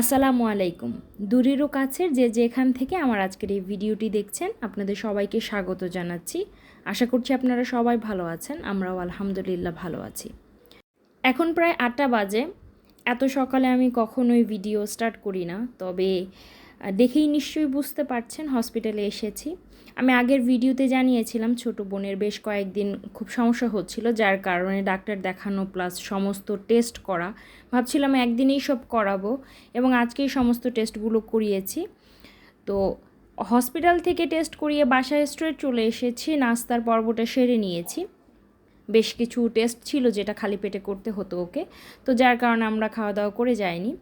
আসসালামু আলাইকুম। দূরেরও কাছের যে যেখান থেকে আমার আজকের এই ভিডিওটি দেখছেন, আপনাদের সবাইকে স্বাগত জানাচ্ছি। আশা করছি আপনারা সবাই ভালো আছেন, আমরাও আলহামদুলিল্লাহ ভালো আছি। এখন প্রায় আটটা বাজে। এত সকালে আমি কখনোই ভিডিও স্টার্ট করি না, তবে দেখেই নিশ্চয়ই বুঝতে পারছেন হসপিটালে এসেছি। আমি আগের ভিডিওতে জানিয়েছিলাম ছোট বোনের বেশ কয়েকদিন খুব সমস্যা হচ্ছিল, যার কারণে ডাক্তার দেখানো প্লাস সমস্ত টেস্ট করা। ভাবছিলাম একদিনেই সব করাবো এবং আজকেই সমস্ত টেস্টগুলো করিয়েছি। তো হসপিটাল থেকে টেস্ট করিয়ে বাসায় স্ট্রেট চলে এসেছি, নাস্তার পর্বটা সেরে নিয়েছি। বেশ কিছু টেস্ট ছিল যেটা খালি পেটে করতে হতো ওকে। তো যার কারণে আমরা খাওয়া দাওয়া করে যাইনি।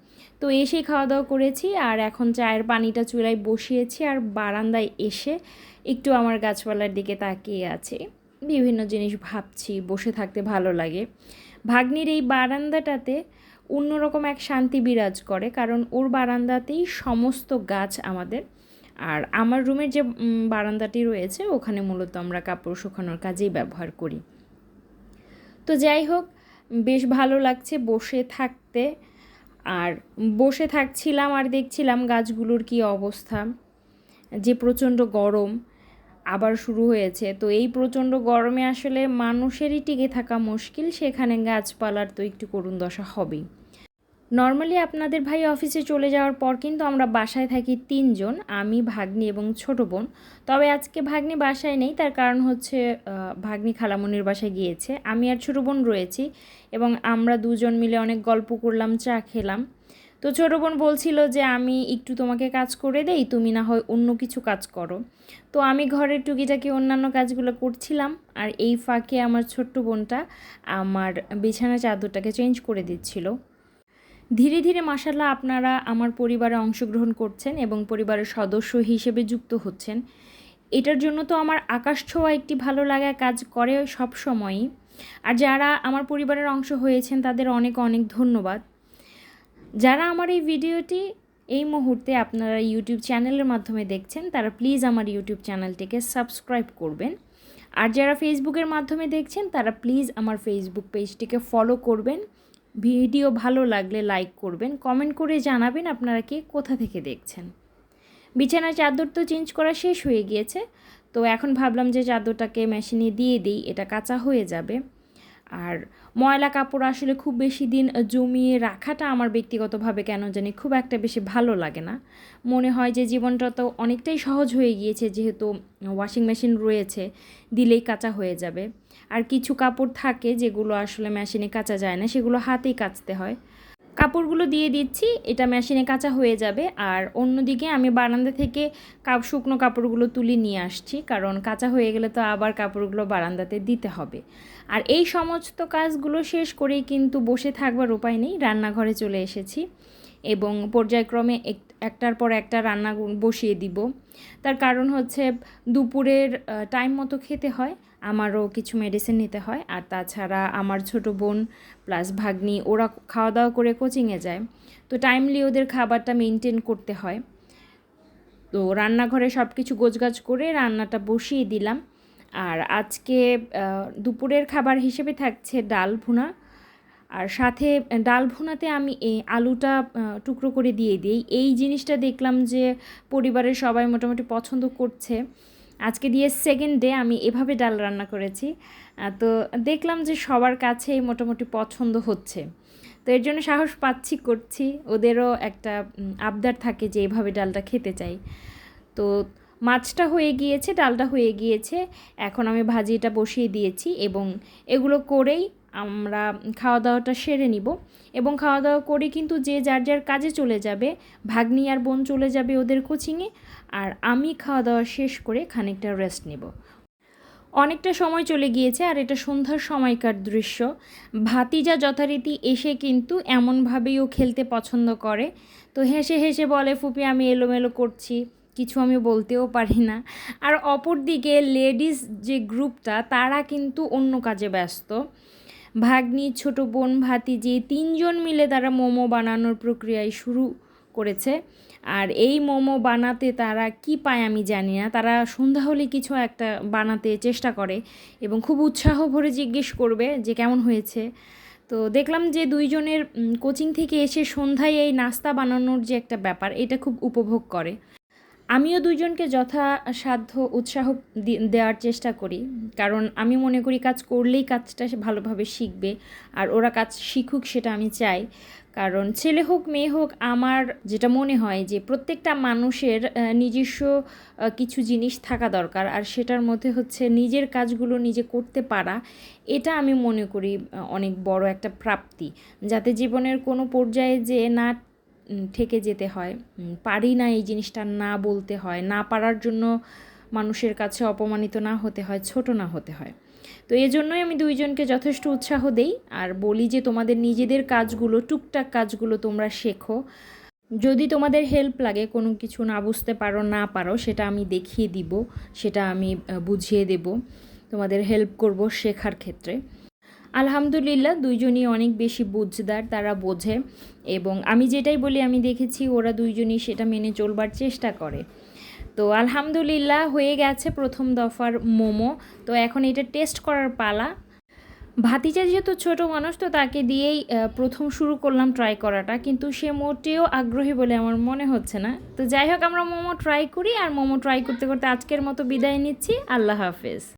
তো এসেই খাওয়া দাওয়া করেছি আর এখন চায়ের পানিটা চুলায় বসিয়েছি আর বারান্দায় এসে একটু আমার গাছপালার দিকে তাকিয়ে আছে। বিভিন্ন জিনিস ভাবছি, বসে থাকতে ভালো লাগে। ভাগ্নির এই বারান্দাটাতে অন্যরকম এক শান্তি বিরাজ করে কারণ ওর বারান্দাতেই সমস্ত গাছ আমাদের। আর আমার রুমের যে বারান্দাটি রয়েছে ওখানে মূলত আমরা কাপড় শুকানোর কাজেই ব্যবহার করি। তো যাই হোক, বেশ ভালো লাগছে বসে থাকতে। আর বসে থাকছিলাম আর দেখছিলাম গাছগুলোর কি অবস্থা। যে প্রচণ্ড গরম আবার শুরু হয়েছে। তো এই প্রচণ্ড গরমে আসলে মানুষেরই টিকে থাকা মুশকিল, সেখানে গাছপালার তো একটু করুণ দশা হবেই। নর্মালি আপনাদের ভাই অফিসে চলে যাওয়ার পর কিন্তু আমরা বাসায় থাকি তিনজন, আমি, ভাগ্নি এবং ছোট বোন। তবে আজকে ভাগ্নি বাসায় নেই, তার কারণ হচ্ছে ভাগ্নি খালামনির বাসায় গিয়েছে। আমি আর ছোট বোন রয়েছি এবং আমরা দুজন মিলে অনেক গল্প করলাম, চা খেলাম। তো ছোট বোন বলছিল যে, আমি একটু তোমাকে কাজ করে দেই, তুমি না হয় অন্য কিছু কাজ করো। তো আমি ঘরের টুকিটাকি অন্যান্য কাজগুলো করছিলাম আর এই ফাঁকে আমার ছোট্ট বোনটা আমার বিছানা চাদরটাকে চেঞ্জ করে দিচ্ছিল। ধীরে ধীরে মাসাল্লাহ আপনারা আমার পরিবারে অংশগ্রহণ করছেন এবং পরিবারের সদস্য হিসেবে যুক্ত হচ্ছেন। এটার জন্য তো আমার আকাশ ছোঁয়া একটি ভালো লাগা কাজ করে সব সময়ই। আর যারা আমার পরিবারের অংশ হয়েছেন, তাদের অনেক অনেক ধন্যবাদ। যারা আমার এই ভিডিওটি এই মুহূর্তে আপনারা ইউটিউব চ্যানেলের মাধ্যমে দেখছেন, তারা প্লিজ আমার ইউটিউব চ্যানেলটিকে সাবস্ক্রাইব করবেন। আর যারা ফেসবুকের মাধ্যমে দেখছেন, তারা প্লিজ আমার ফেসবুক পেজটিকে ফলো করবেন। ভিডিও ভালো লাগলে লাইক করবেন, কমেন্ট করে জানাবেন আপনারা কে কোথা থেকে দেখছেন। বিছানার চাদর তো চেঞ্জ করা শেষ হয়ে গিয়েছে, তো এখন ভাবলাম যে চাদরটাকে মেশিনে দিয়ে দিই, এটা কাঁচা হয়ে যাবে। আর ময়লা কাপড় আসলে খুব বেশি দিন জমিয়ে রাখাটা আমার ব্যক্তিগতভাবে কেন জানি খুব একটা বেশি ভালো লাগে না। মনে হয় যে জীবনটা তো অনেকটাই সহজ হয়ে গিয়েছে, যেহেতু ওয়াশিং মেশিন রয়েছে, দিলেই কাঁচা হয়ে যাবে। আর কিছু কাপড় থাকে যেগুলো আসলে মেশিনে কাঁচা যায় না, সেগুলো হাতেই কাচতে হয়। কাপড়গুলো দিয়ে দিচ্ছি, এটা মেশিনে কাঁচা হয়ে যাবে। আর অন্যদিকে আমি বারান্দা থেকে কাপ, শুকনো কাপড়গুলো তুলে নিয়ে আসছি, কারণ কাঁচা হয়ে গেলে তো আবার কাপড়গুলো বারান্দাতে দিতে হবে। আর এই সমস্ত কাজগুলো শেষ করেই কিন্তু বসে থাকবার উপায় নেই, রান্নাঘরে চলে এসেছি এবং পর্যায়ক্রমে এক- একটার পর একটা রান্না বসিয়ে দিব। তার কারণ হচ্ছে দুপুরের টাইম মতো খেতে হয় আমারও কিছু মেডিসিন নিতে হয়। আর তাছাড়া আমার ছোট বোন প্লাস ভাগ্নি, ওরা খাওয়া দাওয়া করে কোচিংয়ে যায়। তো টাইমলি ওদের খাবারটা মেনটেন করতে হয়। তো রান্নাঘরে সব কিছু গোছগাছ করে রান্নাটা বসিয়ে দিলাম। আর আজকে দুপুরের খাবার হিসেবে থাকছে ডাল ভুনা। আর সাথে ডাল ভুনাতে আমি এই আলুটা টুকরো করে দিয়ে দিই। এই জিনিসটা দেখলাম যে পরিবারের সবাই মোটামুটি পছন্দ করছে। আজকে দিয়ে সেকেন্ড ডে আমি এভাবে ডাল রান্না করেছি। তো দেখলাম যে সবার কাছে মোটামুটি পছন্দ হচ্ছে। তো এর জন্য সাহস পাচ্ছি, করছি। ওদেরও একটা আবদার থাকে যে এভাবে ডালটা খেতে চাই। তো মাছটা হয়ে গিয়েছে, ডালটা হয়ে গিয়েছে। এখন আমি ভাজিটা বসিয়ে দিয়েছি এবং এগুলো করেই আমরা খাওয়া দাওয়াটা সেরে নিব এবং খাওয়া দাওয়া করে কিন্তু যে যার যার কাজে চলে যাবে, ভাগ্নি আর বোন চলে যাবে ওদের কোচিংয়ে, আর আমি খাওয়া দাওয়া শেষ করে খানিকটা রেস্ট নেব। অনেকটা সময় চলে গিয়েছে আর এটা সন্ধ্যার সময়কার দৃশ্য। ভাতিজা যথারীতি এসে কিন্তু এমনভাবেই ও খেলতে পছন্দ করে। তো হেসে হেসে বলে, ফুপি, আমি এলোমেলো করছি, কিছু আমি বলতেও পারি না। আর অপরদিকে লেডিস যে গ্রুপটা, তারা কিন্তু অন্য কাজে ব্যস্ত। ভাগ্নি, ছোট বোন, ভাতিজি তিনজন মিলে তারা মোমো বানানোর প্রক্রিয়ায় শুরু করেছে। আর এই মোমো বানাতে তারা কি পায় আমি জানি না। তারা সন্ধ্যা হলে কিছু একটা বানাতে চেষ্টা করে এবং খুব উৎসাহ ভরে জিজ্ঞেস করবে যে কেমন হয়েছে। তো দেখলাম যে দুইজনের কোচিং থেকে এসে সন্ধ্যায় এই নাস্তা বানানোর যে একটা ব্যাপার, এটা খুব উপভোগ করে। আমিও দুইজনকে যথাসাধ্য উৎসাহ দেওয়ার চেষ্টা করি। কারণ আমি মনে করি কাজ করলেই কাজটা ভালোভাবে শিখবে আর ওরা কাজ শিখুক সেটা আমি চাই। কারণ ছেলে হোক, মেয়ে হোক, আমার যেটা মনে হয় যে প্রত্যেকটা মানুষের নিজস্ব কিছু জিনিস থাকা দরকার আর সেটার মধ্যে হচ্ছে নিজের কাজগুলো নিজে করতে পারা, এটা আমি মনে করি অনেক বড় একটা প্রাপ্তি। যাতে জীবনের কোনো পর্যায়ে যে না ঠেকে যেতে হয়। পারি না এই জিনিসটা না বলতে হয়। না পারার জন্য মানুষের কাছে অপমানিত না হতে হয়, ছোট না হতে হয়। তো এই জন্যই আমি দুইজনকে যথেষ্ট উৎসাহ দেই আর বলি যে তোমাদের নিজেদের কাজগুলো, টুকটাক কাজগুলো তোমরা শেখো। যদি তোমাদের হেল্প লাগে, কোনো কিছু না বুঝতে পারো, না পারো, সেটা আমি দেখিয়ে দিব, সেটা আমি বুঝিয়ে দেব। তোমাদের হেল্প করব শেখার ক্ষেত্রে। আলহামদুলিল্লাহ, দুইজনই অনেক বেশি বুঝদার, তারা বোঝে। এবং আমি যেটাই বলি, আমি দেখেছি ওরা দুইজনই সেটা মেনে চলবার চেষ্টা করে। তো আলহামদুলিল্লাহ, হয়ে গেছে প্রথম দফার মোমো। তো এখন এটা টেস্ট করার পালা। ভাতিজা যেহেতু ছোট মানুষ, তো তাকে দিয়েই প্রথম শুরু করলাম ট্রাই করাটা। কিন্তু সে মোটেও আগ্রহী বলে আমার মনে হচ্ছে না। তো যাই হোক, আমরা মোমো ট্রাই করি। আর মোমো ট্রাই করতে করতে আজকের মতো বিদায় নিচ্ছি। আল্লাহ হাফেজ।